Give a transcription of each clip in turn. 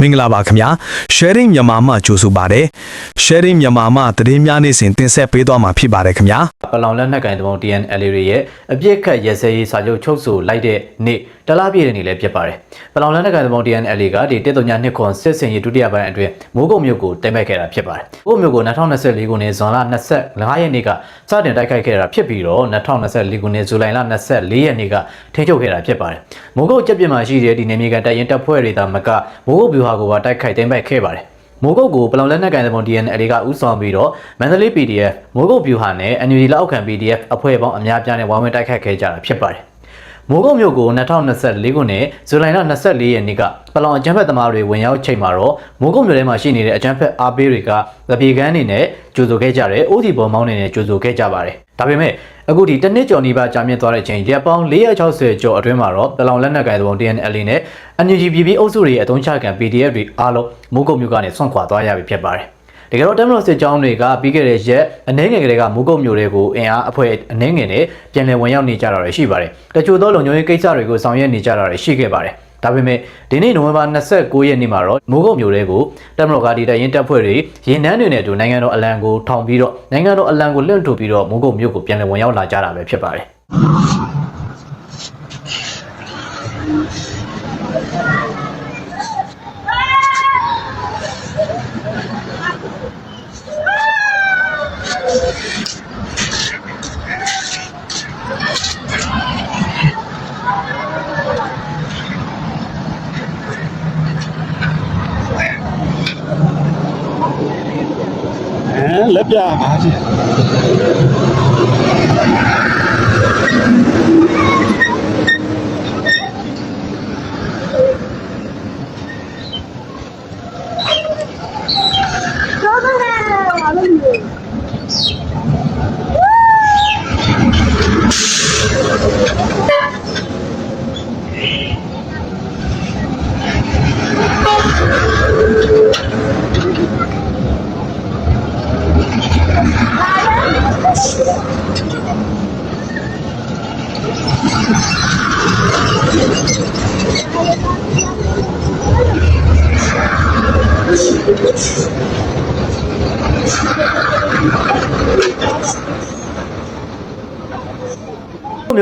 မင်္ဂလာပါခင်ဗျာ sharing မြန်မာမှကြိုဆိုပါတယ် sharing မြန်မာမှသတင်းများနေ့စဉ်တင်ဆက်ပေးသွားမှာဖြစ်ပါတယ်ခင်ဗျာပလောင်လက်နက်ကင်တပုံ TNL တွေရဲ့အပြစ်ခတ်ရဲစဲရေးစာချုပ်ချုပ်ဆိုလိုက်တဲ့နေ့ တလားပြည့်တဲ့နေ့လည်းဖြစ်ပါတယ်။ပလောင်လက်နက်ကင်တပုံ TNL ကဒီတစ်တုံညာနှစ်ခွန်စစ်စင်ရေးဒုတိယပိုင်းအတွင်းမိုးကုတ်မြို့ကိုတင်မဲ့ခဲ့တာဖြစ်ပါတယ်။မိုးကုတ်မြို့ကို2024ခုနှစ်ဇွန်လ25ရက်နေ့ကစတင်တိုက်ခိုက်ခဲ့တာဖြစ်ပြီးတော့2024ခုနှစ်ဇူလိုင်လ24ရက်နေ့ကထိန်းချုပ်ခဲ့တာဖြစ်ပါတယ်။မိုးကုတ်ကြက်ပြစ်မှာရှိတဲ့ဒီနေမြေကန်တပ်ရင်တပ်ဖွဲ့တွေသာမကမိုးကုတ်ဗျူဟာကိုပါတိုက်ခိုက်တင်မဲ့ခဲ့ပါတယ်။မိုးကုတ်ကိုပလောင်လက်နက်ကန်သဘုံ DNL ကဥဆောင်ပြီးတော့မန္တလေး PDF မိုးကုတ်ဗျူဟာနဲ့ NUG လက်အောက်ခံ PDF အဖွဲ့ပေါင်းအများပြားနဲ့ဝိုင်းဝန်းတိုက်ခတ်ခဲ့ကြတာဖြစ်ပါတယ်။ မိုးကုတ်မြို့ကို2024ခုနှစ်ဇူလိုင်လ24ရက်နေ့ကပလောင်အကြမ်းဖက်သမားတွေဝင်ရောက်ချိန်မှာတော့မိုးကုတ်မြို့ထဲမှာရှိနေတဲ့အကြမ်းဖက်အားပေးတွေကဗပြေကန်းနေနဲ့ကြိုဆိုခဲ့ကြတယ်။အိုးဒီပေါ်မောင်းနေနဲ့ကြိုဆိုခဲ့ကြပါတယ်။ဒါပေမဲ့အခုဒီတစ်နှစ်ကျော်နီးပါးကြာမြင့်သွားတဲ့အချိန်ရက်ပေါင်း460ကျော်အတွင်းမှာတော့ပလောင်လက်နက်ကိုင်သဘုံ DNL နဲ့ NUG PP အုပ်စုတွေရဲ့အသုံးချခံ PDF တွေအားလုံးမိုးကုတ်မြို့ကနေဆွန့်ခွာသွားရပြီဖြစ်ပါတယ်။ တကယ်တော့တမလို့စစ်ကြောင်းတွေကပြီးခဲ့တဲ့ရက်အနေငယ်ကလေးကမိုးကုတ်မြို့တွေကိုအင်အားအဖွဲ့အနေငယ်နဲ့ပြန်လည်ဝင်ရောက်နေကြတာတွေရှိပါတယ်။တချို့သောလုံခြုံရေးကိစ္စတွေကိုဆောင်ရွက်နေကြတာတွေရှိခဲ့ပါတယ်။ဒါပေမဲ့ဒီနေ့နိုဝင်ဘာ29ရက်နေ့မှာတော့မိုးကုတ်မြို့တွေကိုတမလို့ကဒီတရင်တပ်ဖွဲ့တွေရင်နှန်းတွေနဲ့အတူနိုင်ငံတော်အလံကိုထောင်ပြီးတော့နိုင်ငံတော်အလံကိုလွှင့်ထူပြီးတော့မိုးကုတ်မြို့ကိုပြန်လည်ဝင်ရောက်လာကြတာပဲဖြစ်ပါတယ်။ အဲ မြို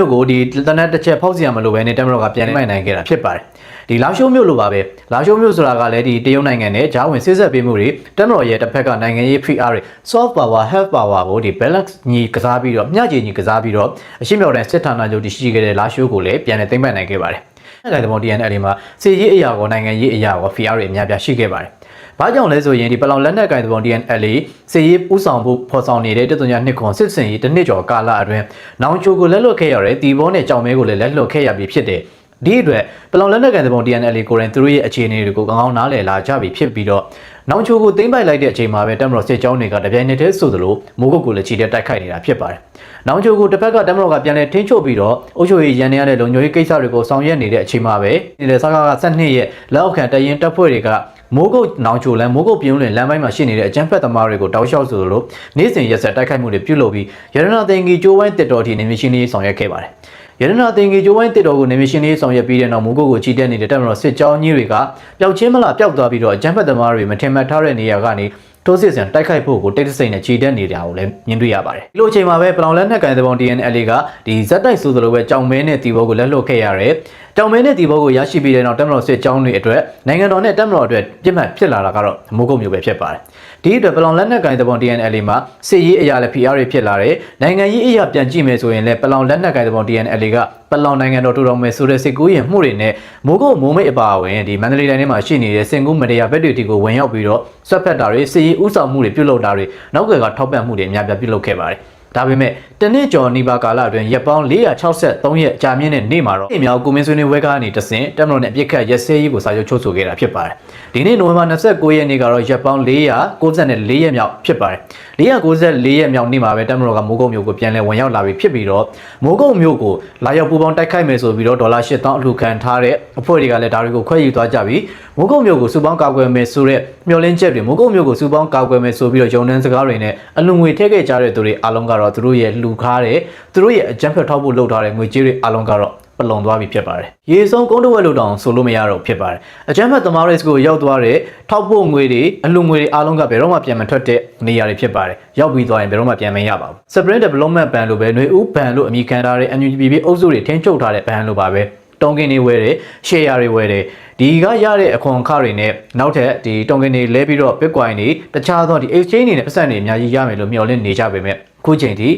့ကိုဒီတနက်တစ်ချက်ဖောက်စီရမလို့ပဲနေတမတော်ကပြန်လိုက်နိုင်ခဲ့တာဖြစ်ပါတယ်ဒီလာရှိုးမြို့လိုပါပဲလာရှိုးမြို့ဆိုတာကလည်းဒီတရုတ်နိုင်ငံနဲ့ဂျားဝင်စစ်ဆက်ပေးမှုတွေတမတော်ရဲ့တစ်ဖက်ကနိုင်ငံရေး PR တွေ soft power health power ကိုဒီ balance ညီကစားပြီးတော့မျှခြေညီကစားပြီးတော့အရှိမြောက်တဲ့စစ်ဌာနချုပ်တရှိခဲ့တဲ့လာရှိုးကိုလည်းပြန်လည်သိမ်းပိုက်နိုင်ခဲ့ပါတယ်နိုင်ငံတော် DNL မှာစီရေးအရာကောနိုင်ငံရေးအရာကော PR တွေအများပြားရှိခဲ့ပါတယ်။ ဘာကြောင့်လဲဆိုရင်ဒီပလောင်လက်နက်ကင်တပုံ DNL စီရေးဥဆောင်ဖို့ဖော်ဆောင်နေတဲ့တသွညာနှစ်ခွန်စစ်စင်ရေးတစ်နှစ်ကျော်ကာလအတွင်းနောင်ချိုကိုလက်လွတ်ခဲ့ရတဲ့တီဘောနဲ့ကြောင်မဲကိုလည်းလက်လွတ်ခဲ့ရပြီဖြစ်တဲ့ဒီအတွက်ပလောင်လက်နက်ကန်တပုံ DNL ကိုရင်သူတို့ရဲ့အခြေအနေတွေကိုကောင်းကောင်းနားလည်လာကြပြီဖြစ်ပြီးတော့နောင်ချိုကိုသိမ့်ပိုက်လိုက်တဲ့အချိန်မှာပဲတမတော်စစ်ကြောင်းတွေကတပြိုင်နက်တည်းဆိုသလိုမိုးကုတ်ကိုလည်းချီတက်တိုက်ခိုက်နေတာဖြစ်ပါတယ်။နောင်ချိုကိုတစ်ဖက်ကတမတော်ကပြန်လဲထင်းချုပ်ပြီးတော့အုပ်ချုပ်ရေးရန်နေရတဲ့လုံခြုံရေးကိစ္စတွေကိုဆောင်ရွက်နေတဲ့အချိန်မှာပဲဒီလေစကားက12ရက်လက်အောက်ခံတရင်တပ်ဖွဲ့တွေက မိုးကုတ်နောင်ချိုလမ်းမိုးကုတ်ပြင်းလွင်လမ်းပိုင်းမှာရှိနေတဲ့အကြမ်းဖက်သမားတွေကိုတောက်လျှောက်ဆိုလိုနေ့စဉ်ရက်ဆက်တိုက်ခိုက်မှုတွေပြုလုပ်ပြီးရတနာသိင်ကြီးကျိုးဝိုင်းတစ်တော်တီနေမရှင်လေးဆောင်ရွက်ခဲ့ပါတယ်။ရတနာတင်ကြီးကျိုးဝိုင်းတစ်တော်ကိုနေမရှင်လေးဆောင်ရွက်ပြီးတဲ့နောက်မိုးကုတ်ကိုချီတက်နေတဲ့တပ်မတော်စစ်ကြောင်းကြီးတွေကပျောက်ချင်းမလားပျောက်သွားပြီးတော့အကြမ်းဖက်သမားတွေမထင်မှတ်ထားတဲ့နေရာကနေထိုးစစ်ဆင်တိုက်ခိုက်ဖို့ကိုတိတ်တဆိတ်နဲ့ခြေတက်နေတာကိုလည်းမြင်တွေ့ရပါတယ်။ဒီလိုအချိန်မှာပဲပလောင်လက်နက်ကန်သဘော DNL ကဒီဇက်တိုက်ဆိုသလိုပဲကြောင်မဲနဲ့တီဘောကိုလက်လွတ်ခဲ့ရတယ်။ ကြောင်မဲနဲ့တီဘောကိုရရှိပြီးတဲ့နောက်တပ်မတော်စစ်ကြောင်းတွေအတွက်နိုင်ငံတော်နဲ့တပ်မတော်အတွက်ပြစ်မှတ်ဖြစ်လာတာကတော့မိုးကုတ်မျိုးပဲဖြစ်ပါတယ်။ဒီအတွက်ပလောင်လက်နက်ကန်သဘော DNL မှာစစ်ရေးအရာလည်း PR တွေဖြစ်လာတယ်။နိုင်ငံရေးအရာပြန်ကြည့်မယ်ဆိုရင်လည်းပလောင်လက်နက်ကန်သဘော DNL ကပလောင်နိုင်ငံတော်ထူထောင်မယ်ဆိုတဲ့စစ်ကူးရင်မှုတွေနဲ့မိုးကုတ်မိုးမိတ်အပါအဝင်ဒီမန္တလေးတိုင်းထဲမှာရှိနေတဲ့စင်ကူးမတရားဘက်တွေတီကိုဝင်ရောက်ပြီးတော့ဆွတ်ဖက်တာတွေစစ်ရေးဥဆောင်မှုတွေပြုလုပ်တာတွေနောက်ကကထောက်ပံ့မှုတွေအများပြားပြုလုပ်ခဲ့ပါတယ်။ ဒါပေမဲ့တနေ့ကျော်နီးပါးကာလအတွင်းရက်ပေါင်း463ရက်ကြာမြင့်တဲ့နေ့မှာတော့အမြောက်ကိုမင်းဆွေးနွေးဝဲကားကနေတဆင့်တက်မလို့နဲ့အပြစ်ခတ်ရက်စဲရေးကိုစာချုပ်ချုပ်ဆိုခဲ့တာဖြစ်ပါတယ်။ဒီနေ့နိုဝင်ဘာ29ရက်နေ့ကတော့ရက်ပေါင်း494ရက်မြောက်ဖြစ်ပါတယ်။494ရက်မြောက်နေ့မှာပဲတက်မလို့ကမိုးကုတ်မြို့ကိုပြန်လည်ဝင်ရောက်လာပြီးဖြစ်ပြီးတော့မိုးကုတ်မြို့ကိုလာရောက်ပူပေါင်းတိုက်ခိုက်မယ်ဆိုပြီးတော့ဒေါ်လာ8000အလှူခံထားတဲ့အဖွဲ့တွေကလည်းဒါတွေကိုခွဲယူသွားကြပြီးမိုးကုတ်မြို့ကိုစုပေါင်းကာကွယ်မယ်ဆိုတဲ့မျှော်လင့်ချက်တွေမိုးကုတ်မြို့ကိုစုပေါင်းကာကွယ်မယ်ဆိုပြီးတော့ဂျုံနှန်းစကားတွေနဲ့အလူငွေထည့်ခဲ့ကြတဲ့သူတွေအားလုံးကတော့သူတို့ရဲ့လှူခါတဲ့သူတို့ရဲ့အကြံဖက်ထောက်ဖို့လုပ်ထားတဲ့ငွေကြေးတွေအားလုံးကတော့ပလုံသွားပြီဖြစ်ပါတယ်။ရေဆုံးကုန်းတဝက်လို့တောင်ဆိုလို့မရတော့ဖြစ်ပါတယ်။အကြမ်းဖက်သမားတွေစကိုရောက်သွားတဲ့ထောက်ပို့ငွေတွေအလှငွေတွေအားလုံးကဘယ်တော့မှပြန်မထွက်တဲ့နေရာတွေဖြစ်ပါတယ်။ရောက်ပြီးသွားရင်ဘယ်တော့မှပြန်မရပါဘူး။ Spring Development Ban လို့ပဲຫນွေဥဘန်လို့အမည်ခံထားတဲ့ NUGB အုပ်စုတွေထင်းချုပ်ထားတဲ့ဘန်လို့ပါပဲ။တုံးကင်းတွေဝယ်တယ်ရှယ်ယာတွေဝယ်တယ်ဒီကရတဲ့အခွန်အခတွေနဲ့နောက်ထပ်ဒီတုံးကင်းတွေလဲပြီးတော့ Bitcoin တွေတခြားသောဒီ exchange တွေနဲ့ပတ်စံတွေအများကြီးရမယ်လို့မျှော်လင့်နေကြပေမဲ့အ ခုချိန်ထိ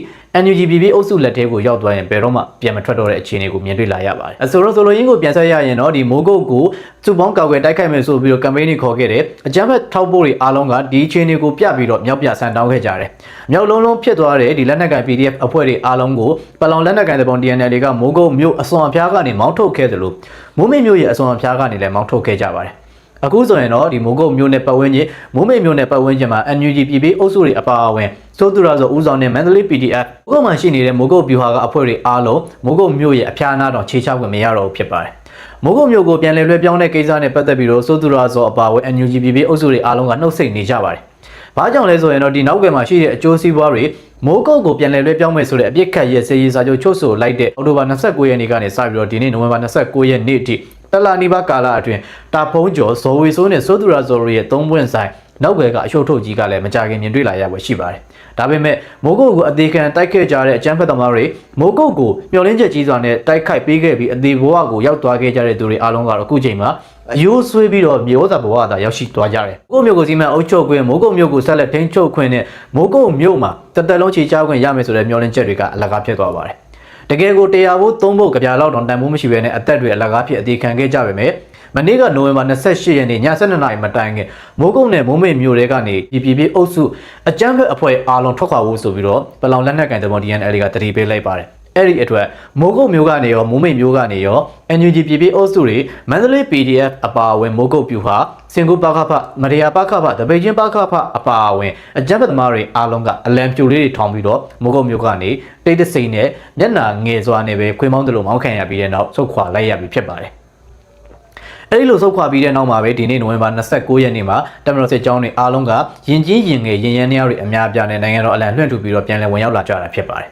NUGBB အုပ်စုလက်ထဲကိုရောက်သွားရင်ဘယ်တော့မှပြန်မထွက်တော့တဲ့အခြေအနေကိုမြင်တွေ့လာရပါတယ်။အဆိုတော့ဆိုလိုရင်းကိုပြန်ဆက်ရရင်တော့ဒီမိုးကုတ်ကိုစုပေါင်းကောက်ွယ်တိုက်ခိုက်မယ်ဆိုပြီးတော့ campaign တွေခေါ်ခဲ့တယ်။အကြမ်းဖက်ထောက်ပို့တွေအားလုံးကဒီအခြေအနေကိုပြပြီးတော့မြောက်ပြဆန်တောင်းခဲ့ကြတယ်။မြောက်လုံးလုံးဖြစ်သွားတဲ့ဒီလက်နက်ကိုင် PDF အဖွဲ့တွေအားလုံးကိုပလောင်လက်နက်ကိုင်တဲ့ပုံ DNL တွေကမိုးကုတ်မြို့အစွန်အဖျားကနေမောင်းထုတ်ခဲ့တယ်လို့မိုးမိတ်မြို့ရဲ့အစွန်အဖျားကနေလည်းမောင်းထုတ်ခဲ့ကြပါတယ်။ အခုဆိုရင်တော့ဒီမိုးကုတ်မြို့နယ်ပတ်ဝန်းကျင်မိုးမိတ်မြို့နယ်ပတ်ဝန်းကျင်မှာ NUG ပြည်ပေးအုပ်စုတွေအပါအဝင်စိုးသူရဆိုဦးဆောင်တဲ့ Mandalay PDF မိုးကုတ်မှာရှိနေတဲ့မိုးကုတ်ဗျူဟာကအဖွဲ့တွေအားလုံးမိုးကုတ်မြို့ရဲ့အဖျားအနားတောင်ခြေချခွင့်မရတော့ဘူးဖြစ်ပါတယ်။မိုးကုတ်မြို့ကိုပြန်လည်လွှဲပြောင်းတဲ့ကိစ္စနဲ့ပတ်သက်ပြီးတော့စိုးသူရဆိုအပါအဝင် NUG ပြည်ပေးအုပ်စုတွေအားလုံးကနှုတ်ဆက်နေကြပါတယ်။ဘာကြောင့်လဲဆိုရင်တော့ဒီနောက်ကမှာရှိတဲ့အကျိုးစီးပွားတွေမိုးကုတ်ကိုပြန်လည်လွှဲပြောင်းမယ်ဆိုတဲ့အပြစ်ခတ်ရဲ့စေရေးစာချုပ်ချုပ်ဆိုလိုက်တဲ့အောက်တိုဘာ29ရက်နေ့ကနေစပြီးတော့ဒီနေ့နိုဝင်ဘာ29ရက်နေ့အထိ တလာနီဘာကာလအတွင်းတာဖုံးကျော်ဇော်ဝေဆိုးနဲ့စိုးသူရဇော်ရီရဲ့သုံးပွင့်ဆိုင်နောက်ွယ်ကအရှုပ်ထုတ်ကြီးကလည်းမကြခင်မြင်တွေ့လာရပွဲရှိပါတယ်။ဒါပေမဲ့မိုးကုတ်ကိုအသေးခံတိုက်ခဲ့ကြတဲ့အကြမ်းဖက်သမားတွေမိုးကုတ်ကိုမျောလင်းချက်ကြီးစွာနဲ့တိုက်ခိုက်ပေးခဲ့ပြီးအသေးဘဝကိုရောက်သွားခဲ့ကြတဲ့သူတွေအားလုံးကတော့အခုချိန်မှာအယိုးဆွေးပြီးတော့မျိုးသားဘဝသာရောက်ရှိသွားကြတယ်။မိုးကုတ်မြို့ကိုစီမံအုပ်ချုပ်ခွင့်မိုးကုတ်မြို့ကိုဆက်လက်ထိန်းချုပ်ခွင့်နဲ့မိုးကုတ်မြို့မှာတသက်လုံးခြေချခွင့်ရမယ်ဆိုတဲ့မျောလင်းချက်တွေကအလကားဖြစ်သွားပါတယ်။ တကယ်ကိုတရားဖို့သုံးဖို့ကြပြာလောက်တောင်တန်ဖိုးမရှိဘဲနဲ့အသက်တွေအလကားဖြစ်အသေးခံခဲ့ကြပါမယ်။မနေ့ကနိုဝင်ဘာ28ရက်နေ့ည7:00နာရီမတိုင်ခင်မိုးကုတ်နယ်မိုးမိတ်မြို့တွေကနေပြည်ပြည်ပြည်အုပ်စုအကြမ်းဖက်အဖွဲ့အားလုံးထွက်ခွာဖို့ဆိုပြီးတော့ပလောင်လက်နက်ကန်တမန် DNL ကတတိပေးလိုက်ပါတယ်။ အဲ့ဒီအတွက်မိုးကုတ်မျိုးကနေရောမိုးမိတ်မျိုးကနေရော NUG ပြည်ပြည်အုပ်စုတွေမန္တလေး PDF အပါအဝင်မိုးကုတ်ပြူဟာစင်ကူပကဖမရိယာပကဖတပိတ်ချင်းပကဖအပါအဝင်အကြမ်းဖက်သမားတွေအားလုံးကအလံပြူလေးတွေထောင်ပြီးတော့မိုးကုတ်မျိုးကနေတိတ်တဆိတ်နဲ့မျက်နာငယ်စွာနဲ့ပဲခွေးမောင်းတယ်လို့မောင်းခံရပြီးတဲ့နောက်ဆုတ်ခွာလိုက်ရပြီဖြစ်ပါတယ်အဲ့ဒီလိုဆုတ်ခွာပြီးတဲ့နောက်မှာပဲဒီနေ့နိုဝင်ဘာ29ရက်နေ့မှာတမန်တော်စစ်ကြောင်းတွေအားလုံးကရင်ကြီးရင်ငယ်ရင်ရမ်းနေရတွေအများအပြားနဲ့နိုင်ငံတော်အလံလွှင့်ထူပြီးတော့ပြန်လည်ဝင်ရောက်လာကြတာဖြစ်ပါတယ်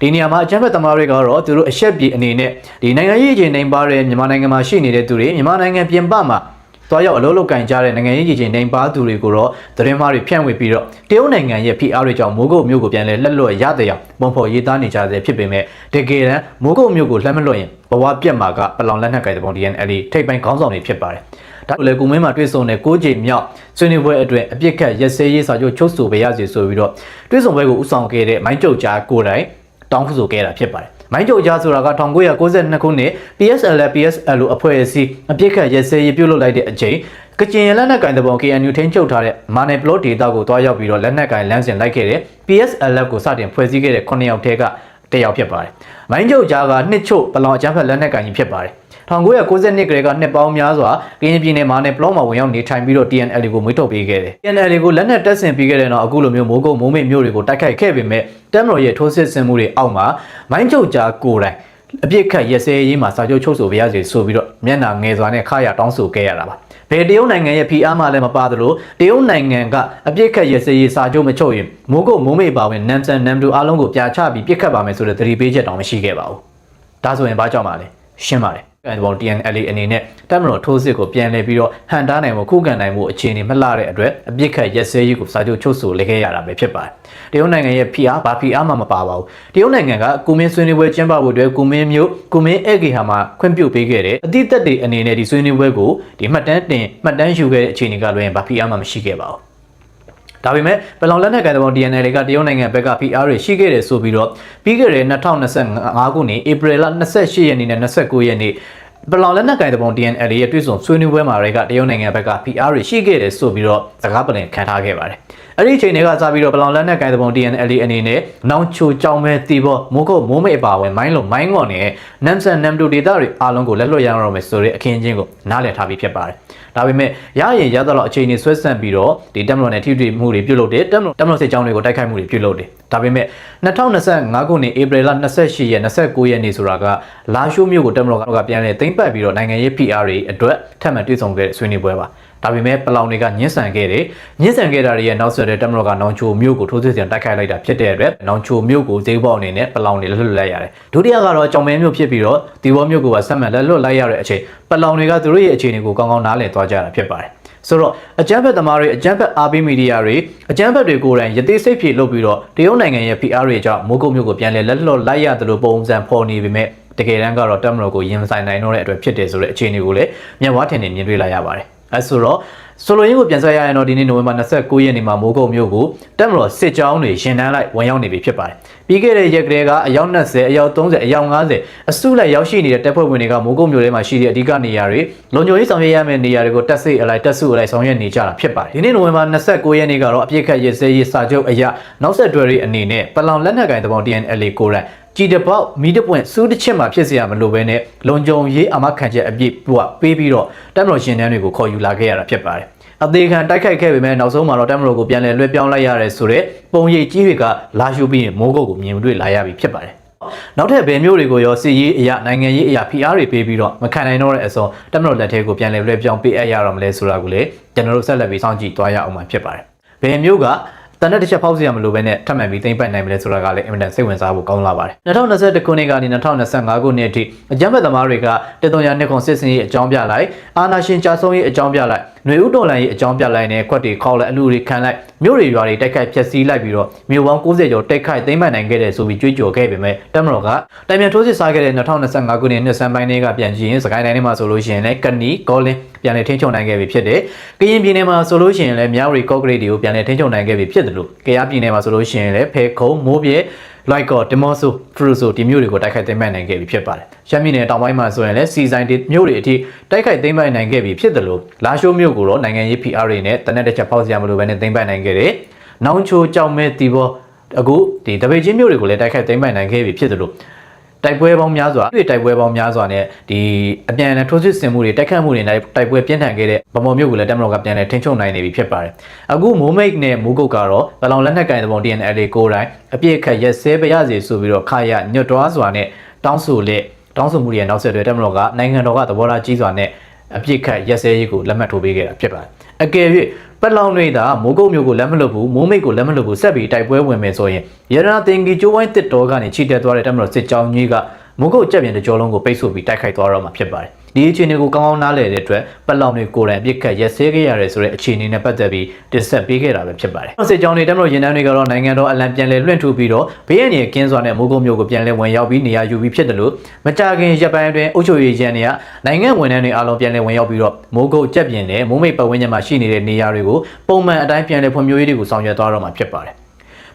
ဒီနေရာမှာအကြမ်းဖက်သမားတွေကတော့သူတို့အဆက်ပြေအနေနဲ့ဒီနိုင်ငံရေးအခြေအနေပါတဲ့မြန်မာနိုင်ငံမှာရှိနေတဲ့သူတွေမြန်မာနိုင်ငံပြင်ပမှာသွားရောက်အလုပ်လုပ်ကင်ကြတဲ့နိုင်ငံရေးအခြေအနေပါသူတွေကိုတော့သတင်းမှားတွေဖြန့်ဝေပြီးတော့တရုတ်နိုင်ငံရဲ့ဖိအားတွေကြောင့်မိုးကုတ်မြို့ကိုပြန်လဲလက်လွတ်ရတဲ့အောင်ပုံဖော်ရေးသားနေကြတဲ့ဖြစ်ပေမဲ့တကယ်တမ်းမိုးကုတ်မြို့ကိုလှမ်းမလွတ်ရင်ဘဝပြက်မှာကပလောင်လက်နက်ကင်တဲ့ပုံ DNL ထိပ်ပိုင်းခေါင်းဆောင်တွေဖြစ်ပါတယ်ဒါလိုလေကုမင်းမှာတွေ့ဆုံတဲ့6ချိန်မြောက်ဆွေးနွေးပွဲအတွင်းအပြစ်ခတ်ရက်စဲရေးစာချုပ်ချုပ်ဆိုပေးရစီဆိုပြီးတော့တွေ့ဆုံပွဲကိုဥဆောင်ခဲ့တဲ့မိုင်းကျုပ်ကြားကိုယ်တိုင် တောင်းဆိုခဲ့တာဖြစ်ပါတယ်။မိုင်းကြိုကြားဆိုတာက1992ခုနှစ် PSL PSL အဖွဲ့အစည်းအပြစ်ခတ်ရဲစဲရေးပြုလုပ်လိုက်တဲ့အချိန်ကချင်ရလက်နက်ကင်တပုံ KNU ထိန်းချုပ်ထားတဲ့မာနယ်ပလော့ဒေတာကိုတွားရောက်ပြီးတော့လက်နက်ကင်လမ်းစဉ်လိုက်ခဲ့တဲ့ PSL ကိုစတင်ဖွဲ့စည်းခဲ့တဲ့9ယောက်ထဲက တစ်ယောက်ဖြစ်ပါတယ်။မိုင်းကြိုကြားကနှစ်ချို့ပလောင်အကြမ်းဖက်လက်နက်ကင်ကြီးဖြစ်ပါတယ်။1992ကလေးကနှစ်ပေါင်းများစွာကရင်ပြည်နယ်မှာနဲ့ပလော့မှာဝင်ရောက်နေထိုင်ပြီးတော့ TNL ကိုမွေးထုတ်ပေးခဲ့တယ်။ TNL ကိုလက်နက်တပ်ဆင်ပေးခဲ့တဲ့နောက်အခုလိုမျိုးမိုးကုတ်မိုးမိတ်မျိုးတွေကိုတိုက်ခိုက်ခဲ့ပေမဲ့တက်မတော်ရဲ့ထိုးစစ်ဆင်မှုတွေအောက်မှာမိုင်းချုပ်ကြားကိုယ်တိုင်အပြစ်ခတ်ရက်စဲရေးမှာစာချုပ်ချုပ်ဆိုပြရစီဆိုပြီးတော့မျက်နှာငယ်စွာနဲ့ခါရတောင်းဆိုခဲ့ရတာပါ ဘယ်တရုတ်နိုင်ငံရဲ့ဖိအားမှလည်းမပါသလိုတရုတ်နိုင်ငံကအပြစ်ခတ်ရက်စဲရေးစာချုပ်မချုပ်ရင်မိုးကုတ်မိုးမိတ်ပါဝင်နမ်ဆန်နမ်တူအားလုံးကိုပြာချပြီးပြစ်ခတ်ပါမယ်ဆိုတဲ့သတိပေးချက်တောင်မရှိခဲ့ပါဘူးဒါဆိုရင်ဘာကြောင့်ပါလဲရှင်းပါတယ်ကန် ဘောင် TNLA အနေနဲ့တက်မတော်ထိုးစစ်ကိုပြန်လည်ပြီးတော့ဟန်တားနိုင်မှုခုခံနိုင်မှုအခြေအနေမလှတဲ့အတွက်အပြစ်ခတ်ရက်စဲရေးကိုစာချုပ်ချုပ်ဆိုလေခဲ့ရတာပဲဖြစ်ပါတယ်။တရုတ်နိုင်ငံရဲ့ဖိအားဘာဖိအားမှမပါပါဘူး။တရုတ်နိုင်ငံကကုမင်းဆွေးနွေးပွဲကျင်းပဖို့အတွက်ကုမင်းမျိုးကုမင်းဧကေဟာမှာခွင့်ပြုပေးခဲ့တယ်။အတိတ်တွေအနေနဲ့ဒီဆွေးနွေးပွဲကိုဒီမှတ်တမ်းတင်မှတ်တမ်းယူခဲ့တဲ့အခြေအနေကလွှဲရင်ဘာဖိအားမှမရှိခဲ့ပါဘူး။ဒါပေမဲ့ပလောင်လက်နက်ကန်တဘော DNL ကတရုတ်နိုင်ငံဘက်က PR တွေရှိခဲ့တယ်ဆိုပြီးတော့ပြီးခဲ့တဲ့2025ခုနှစ်ဧပြီလ28ရက်နေ့နဲ့29ရက်နေ့ ပလောင်လက်နက်ကင်တပုံ DNL ရဲ့တွေ့ဆုံဆွေးနွေးပွဲမှာတွေကတရုတ်နိုင်ငံဘက်က PR တွေရှိခဲ့တယ်ဆိုပြီးတော့စကားပလင်ခံထားခဲ့ပါတယ်။အဲ့ဒီအချိန်တွေကစပြီးတော့ပလောင်လက်နက်ကင်တပုံ DNL အနေနဲ့နောင်ချိုကြောင်မဲတီဘောမိုးကုတ်မိုးမိတ်အပါဝင်မိုင်းလုံးမိုင်းငေါ်နဲ့နမ်ဆန်နမ်တူဒေတာတွေအားလုံးကိုလက်လွတ်ရအောင်မယ်ဆိုတဲ့အခင်းချင်းကိုနားလည်ထားပြီးဖြစ်ပါတယ်။ ဒါပေမဲ့ရရင်ရသလောက်အခြေအနေဆွဲဆန့်ပြီးတော့ဒီတက်မလို့နဲ့ထိတွေ့မှုတွေပြုလုပ်တယ်တက်မလို့တက်မလို့စစ်ကြောင်းတွေကိုတိုက်ခိုက်မှုတွေပြုလုပ်တယ်။ဒါပေမဲ့2025ခုနှစ်ဧပြီလ28ရက်29ရက်နေ့ဆိုတာကလာရှိုးမြို့ကိုတက်မလို့ကပြန်လည်သိမ်းပတ်ပြီးတော့နိုင်ငံရေး PR တွေအတွက်ထပ်မံတွေ့ဆုံခဲ့တဲ့ဆွေးနွေးပွဲပါ ဒါပေမဲ့ပလောင်တွေကညှဉ်းဆန်ခဲ့တယ်ညှဉ်းဆန်ခဲ့တာတွေရဲ့နောက်ဆက်တဲ့တက်မတော်ကနောင်ချိုမြို့ကိုထိုးစစ်ဆင်တိုက်ခိုက်လိုက်တာဖြစ်တဲ့အတွက်နောင်ချိုမြို့ကိုဈေးပေါက်အနေနဲ့ပလောင်တွေလက်လွတ်လိုက်ရတယ်ဒုတိယကတော့ကြောင်မဲမြို့ဖြစ်ပြီးတော့ဒီဘောမြို့ကိုပါဆက်မှတ်လက်လွတ်လိုက်ရတဲ့အချိန်ပလောင်တွေကသူတို့ရဲ့အခြေအနေကိုကောင်းကောင်းနားလည်သွားကြတာဖြစ်ပါတယ်ဆိုတော့အကြမ်းဖက်သမားတွေအကြမ်းဖက်အားပေးမီဒီယာတွေအကြမ်းဖက်တွေကိုယ်တိုင်ရသေးစိတ်ဖြေလုပ်ပြီးတော့တရုတ်နိုင်ငံရဲ့ PR တွေကြောင့်မိုးကုတ်မြို့ကိုပြန်လည်လက်လွတ်လိုက်ရတယ်လို့ပုံစံဖော်နေပေမဲ့တကယ်တမ်းကတော့တက်မတော်ကိုရင်မဆိုင်နိုင်တော့တဲ့အတွက်ဖြစ်တယ်ဆိုတဲ့အခြေအနေကိုလည်းမျက်ဝါးထင်ထင်မြင်တွေ့လိုက်ရပါတယ် အဲဆိုတော့ဆိုလိုရင်းကိုပြန်ဆက်ရရင်တော့ဒီနေ့နိုဝင်ဘာ29ရက်နေ့မှာမိုးကုတ်မြို့ကိုတက်မတော်စစ်ကြောင်းတွေရှင်တန်းလိုက်ဝင်ရောက်နေပြီဖြစ်ပါတယ်ပြီးခဲ့တဲ့ရက်ကလေးကအယောက်20အယောက်30အယောက်50အစုလိုက်ရောက်ရှိနေတဲ့တပ်ဖွဲ့ဝင်တွေကမိုးကုတ်မြို့ထဲမှာရှိတဲ့အဓိကနေရာတွေလုံခြုံရေးဆောင်ရွက်ရမယ့်နေရာတွေကိုတက်စိတ်အလိုက်တက်စုအလိုက်ဆောင်ရွက်နေကြတာဖြစ်ပါတယ်ဒီနေ့နိုဝင်ဘာ29ရက်နေ့ကတော့အပြစ်ခတ်ရေးစဲရေးစာချုပ်အရာနောက်ဆက်တွဲတွေအနေနဲ့ပလောင်လက်နက်ကင်တပေါင်း TNLA ကိုရန် ကြည်တပေါက်မီးတပွင့်စူးတစ်ချက်မှဖြစ်เสียမလို့ပဲနဲ့လုံခြုံရေးအမခံချက်အပြည့်ပွားပေးပြီးတော့တပ်မတော်ရှင်တန်းတွေကိုခေါ်ယူလာခဲ့ရတာဖြစ်ပါတယ်အသေးခံတိုက်ခိုက်ခဲ့ပေမဲ့နောက်ဆုံးမှာတော့တပ်မတော်ကိုပြန်လည်လွှဲပြောင်းလိုက်ရတယ်ဆိုတော့ပုံရိပ်ကြီးတွေကလာရှုပြီးရင်မိုးကုတ်ကိုမြင်တွေ့လာရပြီဖြစ်ပါတယ်နောက်ထပ်ဘယ်မျိုးတွေကိုရောစစ်ရေးအရာနိုင်ငံရေးအရာ PR တွေပေးပြီးတော့မခံနိုင်တော့တဲ့အစုံတပ်မတော်လက်ထဲကိုပြန်လည်လွှဲပြောင်းပေးအပ်ရတော့မလဲဆိုတာကိုလည်းကျွန်တော်တို့ဆက်လက်ပြီးစောင့်ကြည့်သွားရအောင်မှာဖြစ်ပါတယ်ဘယ်မျိုးက တန်တဲ့တစ်ချက်ဖောက်စီရမလို့ပဲနဲ့ထပ်မံပြီးသိမ့်ပတ်နိုင်မလဲဆိုတာကလည်းအင်မတန်စိတ်ဝင်စားဖို့ကောင်းလာပါတယ်2021ခုနှစ်ကနေ2025ခုနှစ်အထိအကြမ်းဖက်သမားတွေကတည်တော်ရနှစ်ခွန်စစ်စင်ရေးအကြောင်းပြလိုက်အာနာရှင်ကြာဆုံးရေးအကြောင်းပြလိုက်ຫນွေဥတော်လန်ရေးအကြောင်းပြလိုက်နဲ့ခွက်တွေခေါက်လိုက်အလူတွေခံလိုက်မြို့တွေရွာတွေတိုက်ခိုက်ဖျက်ဆီးလိုက်ပြီးတော့မြို့ပေါင်း90ကျော်တိုက်ခိုက်သိမ်းမှတ်နိုင်ခဲ့တယ်ဆိုပြီးကြွေးကြော်ခဲ့ပေမဲ့တက်မတော်ကတိုင်မြန်ထိုးစစ်စားခဲ့တဲ့2025ခုနှစ်နှစ်ဆန်းပိုင်းတွေကပြန်ကြည့်ရင်စကိုင်းတိုင်းထဲမှာဆိုလို့ရှိရင်လည်းကနီကောလင်းပြန်လည်ထိန်းချုပ်နိုင်ခဲ့ပြီဖြစ်တယ်။ကရင်ပြည်နယ်မှာဆိုလို့ရှိရင်လည်းမြောက်ရီကော့ဂရိတ်တွေကိုပြန်လည်ထိန်းချုပ်နိုင်ခဲ့ပြီဖြစ်တယ်လို့ကယားပြည်နယ်မှာဆိုလို့ရှိရင်လည်းဖဲခုံမိုးပြဲ လိုက်ကော့ဒီမော့ဆိုဖရူဆိုဒီမျိုးတွေကိုတိုက်ခိုက်သိမ်းပိုက်နိုင်ခဲ့ပြီဖြစ်ပါတယ်။ရှမ်းပြည်နယ်တောင်ပိုင်းမှာဆိုရင်လည်းစီဆိုင်မျိုးတွေအထိတိုက်ခိုက်သိမ်းပိုက်နိုင်ခဲ့ပြီဖြစ်တယ်လို့လာရှိုးမျိုးကိုတော့နိုင်ငံရေး PR တွေနဲ့တနက်တစ်ချက်ဖောက်စရာမလိုဘဲနဲ့သိမ်းပိုက်နိုင်ခဲ့တယ်။နောင်ချိုကြောက်မဲတီဘောအခုဒီတပိတ်ချင်းမျိုးတွေကိုလည်းတိုက်ခိုက်သိမ်းပိုက်နိုင်ခဲ့ပြီဖြစ်တယ်လို့ တိုက်ပွဲပေါင်းများစွာတွေ့တိုက်ပွဲပေါင်းများစွာနဲ့ဒီအပြန်အလှန်ထိုးစစ်ဆင်မှုတွေတိုက်ခတ်မှုတွေနဲ့တိုက်ပွဲပြင်းထန်ခဲ့တဲ့ဗမော်မြို့ကိုလည်းတက်မတော်ကပြန်လည်ထိန်းချုပ်နိုင်နေပြီဖြစ်ပါတယ်။အခုမိုးမိတ်နဲ့မိုးကုတ်ကတော့ဘလောင်လက်နက်ကင်တဲ့ပုံ TNL ကိုယ်တိုင်အပြည့်အခက်ရက်စဲပရစီဆိုပြီးတော့ခါရညွတ်တွားစွာနဲ့တောင်းဆိုလက်တောင်းဆိုမှုတွေရဲ့နောက်ဆက်တွဲတက်မတော်ကနိုင်ငံတော်ကသဘောထားကြီးစွာနဲ့အပြည့်ခက်ရက်စဲရေးကိုလက်မှတ်ထိုးပေးခဲ့တာဖြစ်ပါတယ်။ အကယ်၍ပက်လောင်တွေသာမိုးကုတ်မျိုးကိုလက်မလွတ်ဘူးမိုးမိတ်ကိုလက်မလွတ်ဘူးဆက်ပြီးတိုက်ပွဲဝင်မယ်ဆိုရင်ရတနာတင်ကြီးကျိုးဝိုင်းတစ်တော်ကနေခြိတက်သွားတဲ့တက်မတော်စစ်ကြောင်းကြီးကမိုးကုတ်ကြက်ပြန်တဲ့ကြောလုံးကိုပိတ်ဆို့ပြီးတိုက်ခိုက်သွားတော့မှာဖြစ်ပါတယ် ဒီအခြေအနေကိုကောင်းကောင်းနားလည်တဲ့အတွက်ပက်လောင်တွေကိုယ်တိုင်အပြစ်ခတ်ရက်စဲခဲ့ရတယ်ဆိုတဲ့အခြေအနေနဲ့ပတ်သက်ပြီးတင်ဆက်ပေးခဲ့တာပဲဖြစ်ပါတယ်စစ်ကြောင်းတွေတက်မတော်ရင်တန်းတွေကတော့နိုင်ငံတော်အလံပြန်လည်လွှင့်ထူပြီးတော့ဘေးရန်ရဲ့ကင်းစွာနဲ့မိုးကုတ်မျိုးကိုပြန်လည်ဝင်ရောက်ပြီးနေရာယူပြီးဖြစ်တယ်လို့မကြခင်ရပ်ပိုင်းအတွင်းအုပ်ချုပ်ရေးရန်တွေကနိုင်ငံဝန်ထမ်းတွေအားလုံးပြန်လည်ဝင်ရောက်ပြီးတော့မိုးကုတ်ကြက်ပြင်နဲ့မိုးမိတ်ပတ်ဝန်းကျင်မှာရှိနေတဲ့နေရာတွေကိုပုံမှန်အတိုင်းပြန်လည်ဖွံ့ဖြိုးရေးတွေကိုဆောင်ရွက်သွားတော့မှာဖြစ်ပါတယ်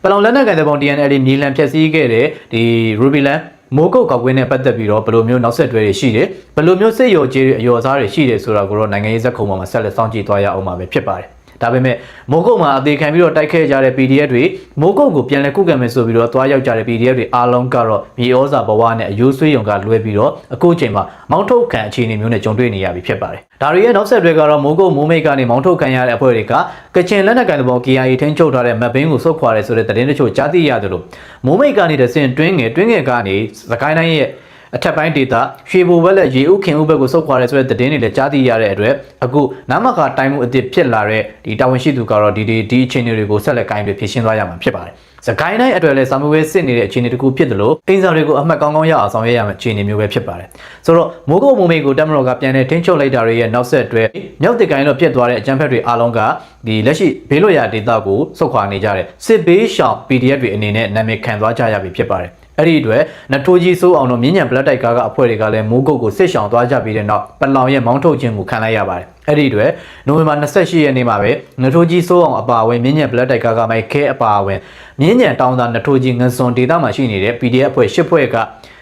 ပလောင်လက်နက်ကန်တဲ့ပုံ TNL မြေလံဖြည့်ဆည်းခဲ့တဲ့ဒီ Rubyland မိုးကုတ်ကောက်ကွင်းနဲ့ပတ်သက်ပြီးတော့ဘယ်လိုမျိုးနောက်ဆက်တွဲတွေရှိတယ်ဘယ်လိုမျိုးစိတ်ရောကြေးတွေအယောစားတွေရှိတယ်ဆိုတာကိုတော့နိုင်ငံရေးဇက်ခုံပေါ်မှာဆက်လက်စောင့်ကြည့်သွားရအောင်ပါပဲဖြစ်ပါတယ် ဒါပေမဲ့မိုးကုတ်မှာအသေးခံပြီးတော့တိုက်ခဲ့ကြတဲ့ PDF တွေမိုးကုတ်ကိုပြန်လည်ကုကံမယ်ဆိုပြီးတော့သွားရောက်ကြတဲ့ PDF တွေအားလုံးကတော့မြေဩဇာဘဝနဲ့အယိုးဆွေးရုံကလွဲပြီးတော့အခုချိန်မှာမောင်းထုတ်ခံအခြေအနေမျိုးနဲ့ကြုံတွေ့နေရပြီဖြစ်ပါတယ်ဒါတွေရဲ့နောက်ဆက်တွဲကတော့မိုးကုတ်မိုးမိတ်ကနေမောင်းထုတ်ခံရတဲ့အဖွဲ့တွေကကချင်လက်နက်ကန်တဘော KIA ထင်းချုပ်ထားတဲ့မတ်ဘင်းကိုစုပ်ခွာရဲဆိုတဲ့သတင်းတချို့ကြားသိရတယ်လို့မိုးမိတ်ကနေတဆင့်တွင်းငယ်တွင်းငယ်ကနေစကိုင်းတိုင်းရဲ့ အထက်ပိုင်းဒေသရွှေဘိုဘက်လက်ရေဥခင်ဥဘက်ကိုစုပ်ခွာရဲဆိုတဲ့သတင်းတွေလည်းကြားသိရတဲ့အတွက်အခုနမခတိုင်းမှုအစ်စ်ဖြစ်လာတဲ့ဒီတာဝန်ရှိသူကတော့ဒီဒီဒီအခြေအနေတွေကိုဆက်လက်ကိုင်းပြီးဖြည့်ရှင်းသွားရမှာဖြစ်ပါတယ်။စကိုင်းတိုင်းအတွက်လည်းစာမဝဲစစ်နေတဲ့အခြေအနေတခုဖြစ်တယ်လို့အင်းစာတွေကိုအမှတ်ကောင်းကောင်းရအောင်ဆောင်ရွက်ရမယ့်အခြေအနေမျိုးပဲဖြစ်ပါတယ်။ဆိုတော့မိုးကုတ်မုံမေကိုတက်မတော်ကပြန်လည်တင်းချုပ်လိုက်တာတွေရဲ့နောက်ဆက်တွဲမြောက်တစ်ကိုင်းတော့ပြတ်သွားတဲ့အကြမ်းဖက်တွေအားလုံးကဒီလက်ရှိဘေးလွတ်ရာဒေသကိုစုခွာနေကြတဲ့စစ်ဘေးရှောင် PDF တွေအနေနဲ့နာမည်ခံသွားကြရပြီဖြစ်ပါတယ်။ အဲ့ဒီအတွက်နထိုးကြီးစိုးအောင်တို့မြင်းညံဘလက်တိုက်ကားကအဖွဲ့တွေကလည်းမိုးကုတ်ကိုစစ်ဆောင်သွားကြပြီးတဲ့နောက်ပလောင်ရဲ့မောင်းထုတ်ခြင်းကိုခံလိုက်ရပါတယ်အဲ့ဒီအတွက်နိုဝင်ဘာ28ရက်နေ့မှာပဲနထိုးကြီးစိုးအောင်အပါအဝင်မြင်းညံဘလက်တိုက်ကားကမိုက်ခဲအပါအဝင်မြင်းညံတောင်းတာနထိုးကြီးငစွန်ဒေတာမှာရှိနေတဲ့ PDF အဖွဲ့၈ဖွဲ့က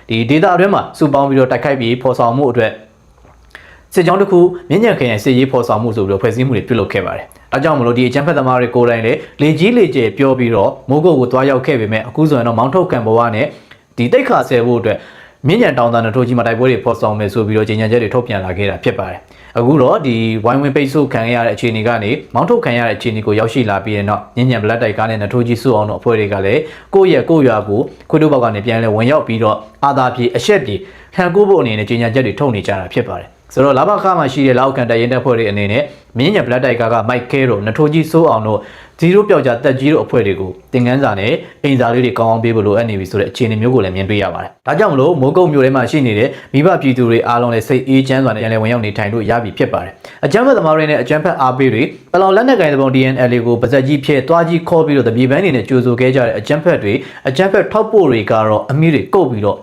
ဒီဒေတာအတွင်းမှာစုပေါင်းပြီးတော့တိုက်ခိုက်ပြီးဖော်ဆောင်မှုအတွက်စစ်ကြောင်းတစ်ခုမြင်းညံခရိုင်စစ်ရေးဖော်ဆောင်မှုဆိုပြီးတော့ဖွဲ့စည်းမှုတွေပြုလုပ်ခဲ့ပါတယ်။ အဲကြောင့်မလို့ဒီအချမ်းဖက်သမားတွေကိုယ်တိုင်လည်းလေကြီးလေကျယ်ပြောပြီးတော့မိုးကုတ်ကိုတွားရောက်ခဲ့ပေမဲ့အခုဆိုရင်တော့မောင်းထုတ်ခံဘဝနဲ့ဒီတိတ်ခါဆဲဖို့အတွက်မြင့်ညံတောင်တန်းတို့ကြီးမှာတိုက်ပွဲတွေဖော်ဆောင်မယ်ဆိုပြီးတော့ကြေညာချက်တွေထုတ်ပြန်လာခဲ့တာဖြစ်ပါတယ်။အခုတော့ဒီဝိုင်းဝင်းပိတ်ဆို့ခံရတဲ့အခြေအနေကနေမောင်းထုတ်ခံရတဲ့အခြေအနေကိုရောက်ရှိလာပြီးတဲ့နောက်မြင့်ညံဘလက်တိုက်ကားနဲ့နထိုးကြီးစုအောင်တို့အဖွဲ့တွေကလည်းကိုယ့်ရဲ့ကိုယ့်ရွာကိုခွေးတို့ဘောက်ကနေပြန်လဲဝင်ရောက်ပြီးတော့အာသာပြေအရှက်ပြေခံကူးဖို့အနေနဲ့ကြေညာချက်တွေထုတ်နေကြတာဖြစ်ပါတယ်။ ဆိုတော့လာဘခမှာရှိတဲ့လောက်ကန်တရင်တပ်ဖွဲ့တွေအနေနဲ့မင်းညံဘလက်တိုက်ကာကမိုက်ခဲတို့နထိုးကြီးစိုးအောင်တို့ဇီရိုပြောက်ကြတက်ကြီးတို့အဖွဲ့တွေကိုတင်ကန်းစာနဲ့အိမ်စာလေးတွေကောင်းအောင်ပေးဖို့လိုအပ်နေပြီဆိုတဲ့အခြေအနေမျိုးကိုလည်းမြင်တွေ့ရပါတယ်။ဒါကြောင့်မလို့မိုးကုတ်မျိုးထဲမှာရှိနေတဲ့မိဘပြည်သူတွေအားလုံးလည်းစိတ်အေးချမ်းစွာနဲ့ပြန်လည်ဝင်ရောက်နေထိုင်လို့ရပြီဖြစ်ပါတယ်။အကြမ်းဖက်သမားတွေနဲ့အကြမ်းဖက်အားပေးတွေပလောင်လက်နက်ကိုင်သဘော DNL ကိုပါဇက်ကြီးဖြဲတွားကြီးခေါ်ပြီးတော့တပြေပန်းနေနဲ့ကြိုးဆိုခဲ့ကြတဲ့အကြမ်းဖက်တွေအကြမ်းဖက်ထောက်ပို့တွေကတော့အမိတွေကုတ်ပြီးတော့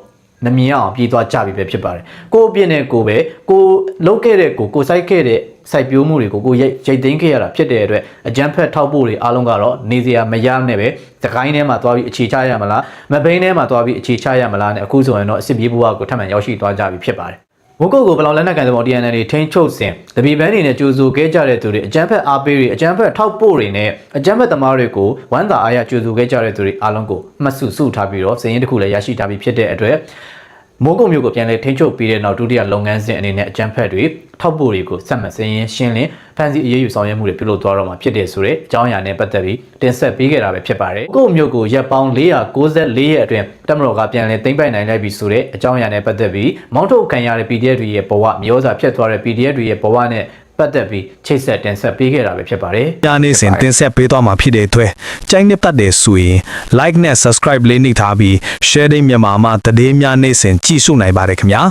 နမြင်အောင်ပြေးသွားကြပြီပဲဖြစ်ပါတယ်ကိုအပြစ်နဲ့ကိုပဲကိုလုတ်ခဲ့တဲ့ကိုကိုစိုက်ခဲ့တဲ့စိုက်ပျိုးမှုတွေကိုကိုရိတ်ရိတ်သိမ်းခဲ့ရတာဖြစ်တဲ့အတွက်အကြမ်းဖက်ထောက်ပို့တွေအားလုံးကတော့နေစရာမရနဲ့ပဲသခိုင်းထဲမှာသွားပြီးအခြေချရမလားမဘိန်းထဲမှာသွားပြီးအခြေချရမလားနဲ့အခုဆိုရင်တော့အစ်စ်ပြေးဘဝကိုထပ်မံရောက်ရှိသွားကြပြီဖြစ်ပါတယ် ဝကုတ်ကိုဘလောင်လက်နက်ကန်သဘော DNA တွေထိန်းချုပ်စဉ်တပီပန်းတွေနဲ့ကြိုးဆိုခဲ့ကြတဲ့သူတွေအကြမ်းဖက်အားပေးတွေအကြမ်းဖက်ထောက်ပို့တွေနဲ့အကြမ်းဖက်သမားတွေကိုဝမ်းသာအားရကြိုးဆိုခဲ့ကြတဲ့သူတွေအားလုံးကိုမှတ်စုစုထားပြီးတော့စည်ရင်တစ်ခုလည်းရရှိထားပြီးဖြစ်တဲ့အတွက် မိုးကုတ်မျိုးကိုပြန်လဲထိန်းချုပ်ပြီးတဲ့နောက်ဒုတိယလုပ်ငန်းစဉ်အနေနဲ့အကြမ်းဖက်တွေထောက်ပို့တွေကိုစက်မှတ်စင်းရင်ရှင်းလင်းဖန်စီအရေးယူဆောင်ရွက်မှုတွေပြုလုပ်သွားတော့မှာဖြစ်တယ်ဆိုတဲ့အကြောင်းအရာနဲ့ပတ်သက်ပြီးတင်ဆက်ပေးခဲ့တာပဲဖြစ်ပါတယ်။ကို့မျိုးကိုရက်ပေါင်း494ရက်အတွင်းတမတော်ကပြန်လဲသိမ့်ပိုက်နိုင်လိုက်ပြီဆိုတဲ့အကြောင်းအရာနဲ့ပတ်သက်ပြီးမောင်းထုတ်ခံရတဲ့ PDF တွေရဲ့ဘဝမျိုးစားဖြစ်သွားတဲ့ PDF တွေရဲ့ဘဝနဲ့ ပတ်သက်ပြီးချိတ်ဆက်တင်ဆက်ပေးခဲ့တာပဲဖြစ်ပါတယ်။ညနေစဉ်တင်ဆက်ပေးသွားမှာဖြစ်တဲ့အတွက်ကြိုင်းနှစ်ပတ်တဲ့ဆိုရင် like နဲ့ subscribe လေးနှိပ်ထားပြီး sharing မြန်မာမှာတည်င်းများနေ့စဉ်ကြည့်ရှုနိုင်ပါတယ်ခင်ဗျာ